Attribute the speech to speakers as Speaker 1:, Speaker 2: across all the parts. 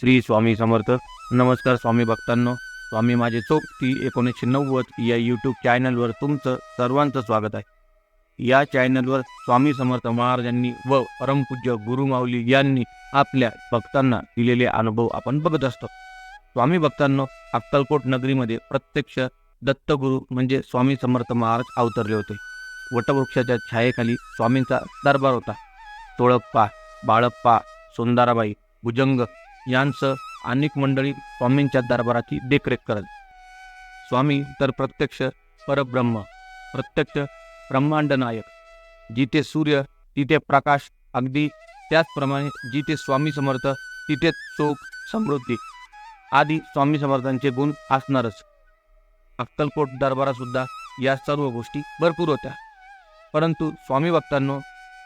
Speaker 1: श्री स्वामी समर्थ. नमस्कार स्वामी भक्तांनो. स्वामी माझे चौकटी एकोणीसशे नव्वद या यूट्यूब चॅनलवर तुमचं सर्वांचं स्वागत आहे. या चॅनलवर स्वामी समर्थ महाराजांनी व परमपूज्य गुरुमाऊली यांनी आपल्या भक्तांना दिलेले अनुभव आपण बघत असतो. स्वामी भक्तांनो अक्कलकोट नगरीमध्ये प्रत्यक्ष दत्तगुरू म्हणजे स्वामी समर्थ महाराज अवतरले होते. वटवृक्षाच्या छायेखाली स्वामींचा दरबार होता. तोळप्पा बाळप्पा सुंदाराबाई भुजंग यांसह अनेक मंडळी स्वामींच्या दरबाराची देखरेख करत. स्वामी तर प्रत्यक्ष परब्रह्म प्रत्यक्ष ब्रह्मांड नायक. जिथे सूर्य तिथे प्रकाश अगदी त्याचप्रमाणे जिथे स्वामी समर्थ तिथे चोख समृद्धी आदी स्वामी समर्थांचे गुण असणारच. अक्कलकोट दरबारासुद्धा या सर्व गोष्टी भरपूर होत्या. परंतु स्वामी भक्तांनो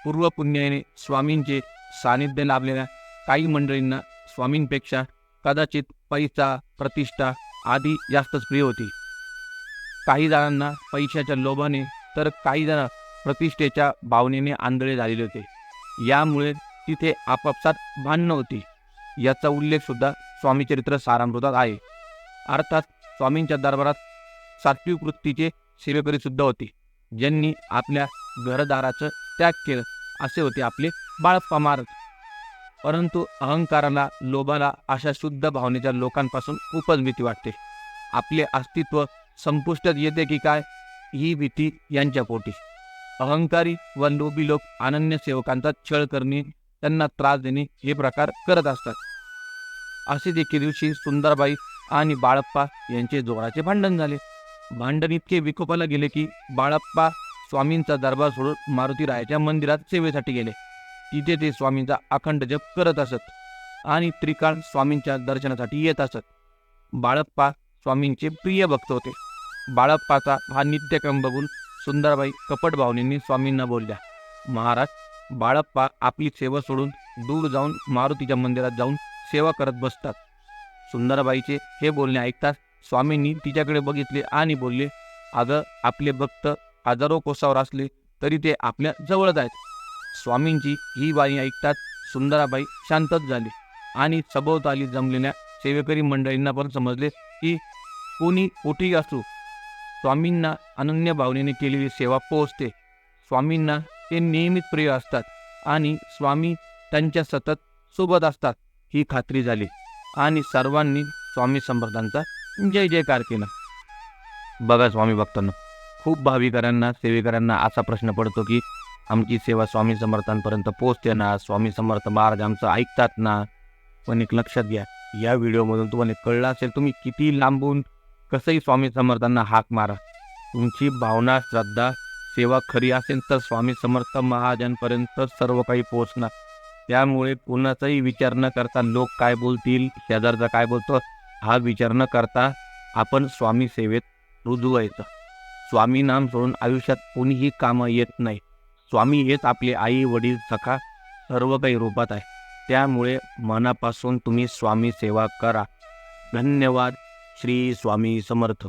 Speaker 1: पूर्वपुण्याने स्वामींचे सानिध्य लाभलेल्या काही मंडळींना स्वामींपेक्षा कदाचित पैसा प्रतिष्ठा आदी जास्तच प्रिय होती. काही जणांना पैशाच्या लोभाने तर काही जण प्रतिष्ठेच्या भावनेने आंधळे झालेले होते. यामुळे तिथे आपापसात भांडणं होती. याचा उल्लेख सुद्धा स्वामीचरित्र सारामृतात आहे. अर्थात स्वामींच्या दरबारात सात्विक वृत्तीचे सेवेकरी सुद्धा होते ज्यांनी आपल्या घरदाराचं त्याग केलं. असे होते आपले बाळप्पा महाराज परंतु अहंकाराला लोभाला अशा शुद्ध भावनेच्या लोकांपासून खूपच भीती वाटते. आपले अस्तित्व संपुष्टात येते की काय? ही भीती यांच्या पोटी. अहंकारी व लोभी लोक अनन्य सेवकांचा छळ करणे त्यांना त्रास देणे हे प्रकार करत असतात. असेच एके दिवशी सुंदरबाई आणि बाळप्पा यांचे जोराचे भांडण झाले. भांडण इतके विकोपाला गेले की बाळप्पा स्वामींचा दरबार सोडून मारुतीरायाच्या मंदिरात सेवेसाठी गेले. तिथे ते स्वामींचा अखंड जप करत असत आणि त्रिकाळ स्वामींच्या दर्शनासाठी येत असत. बाळप्पा स्वामींचे प्रिय भक्त होते. बाळप्पाचा हा नित्यक्रम बघून सुंदरबाई कपट भावनेंनी स्वामींना बोलल्या महाराज बाळप्पा आपली सेवा सोडून दूर जाऊन मारुतीच्या मंदिरात जाऊन सेवा करत बसतात. सुंदरबाईचे हे बोलणे ऐकताच स्वामींनी तिच्याकडे बघितले आणि बोलले अगं आपले भक्त हजारो कोसावर असले तरी ते आपल्या जवळच आहेत. स्वामींची ही बाई ऐकताच सुंदराबाई शांतच झाली आणि सभोवताली जमलेल्या सेवेकरी मंडळींना पण समजले की कोणी कुठेही असू स्वामींना अनन्य भावनेने केलेली सेवा पोहोचते. स्वामींना ते नेहमीच प्रिय असतात आणि स्वामी त्यांच्या सतत सोबत असतात ही खात्री झाली आणि सर्वांनी स्वामी समर्थांचा जय जयकार केला. बघा स्वामी भक्तांनो खूप भाविकांना सेवेकरांना असा प्रश्न पडतो की आमची सेवा स्वामी समर्थांपर्यंत पोहोचते ना. स्वामी समर्थ महाराज आमचं ऐकतात ना. पण एक लक्षात घ्या या व्हिडिओमधून तुम्हाला कळलं असेल तुम्ही किती लांबून कसंही स्वामी समर्थांना हाक मारा. तुमची भावना श्रद्धा सेवा खरी असेल तर स्वामी समर्थ महाराजांपर्यंत सर्व काही पोहोचणार. त्यामुळे कोणाचाही विचार न करता लोक काय बोलतील शेजारचा काय बोलतो हा विचार न करता आपण स्वामी सेवेत रुजू व्हायचं. स्वामी नाम सोडून आयुष्यात कोणीही कामं येत नाही. स्वामी हेच आपले आई वडील सखा सर्व काही रूपात आहे. त्यामुळे मनापासून तुम्ही स्वामी सेवा करा. धन्यवाद. श्री स्वामी समर्थ.